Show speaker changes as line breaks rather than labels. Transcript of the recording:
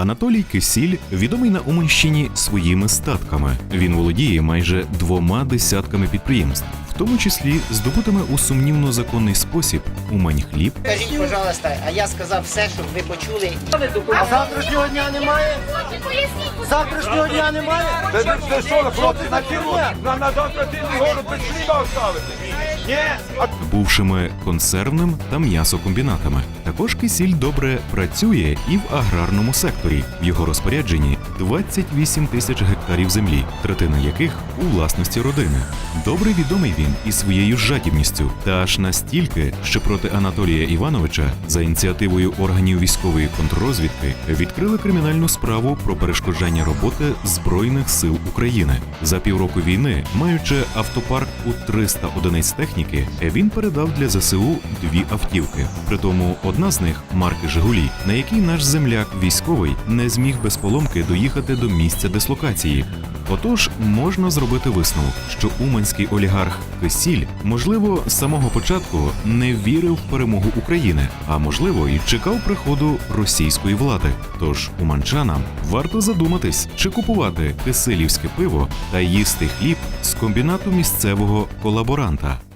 Анатолій Кисіль відомий на Уманщині своїми статками. Він володіє майже двома десятками підприємств, в тому числі здобутими у сумнівно законний спосіб Умань хліб,
Скажіть, пожалуйста, а я сказав все, щоб ви почули.
А завтрашнього дня немає? Завтрашнього дня немає?
Це ви що, хлопці, на цілу, на, на завтра цілий город без хліба оставити? Ні,
бувшими консервним та м'ясокомбінатами. Також Кисіль добре працює і в аграрному секторі. В його розпорядженні 28 тисяч гектарів землі, третина яких у власності родини. Добре відомий він і своєю жадібністю, та аж настільки, що проти Анатолія Івановича за ініціативою органів військової контррозвідки відкрили кримінальну справу про перешкоджання роботи збройних сил України. За півроку війни, маючи автопарк у 300 одиниць техніки, він передав для ЗСУ дві автівки. Притому одна з них марки Жигулі, на якій наш земляк військовий не зміг без поломки доїхати до місця дислокації. Отож, можна зробити висновок, що уманський олігарх Кисіль, можливо, з самого початку не вірив в перемогу України, а можливо, і чекав приходу російської влади. Тож уманчанам варто задуматись, чи купувати киселівське пиво та їсти хліб з комбінату місцевого колаборанта.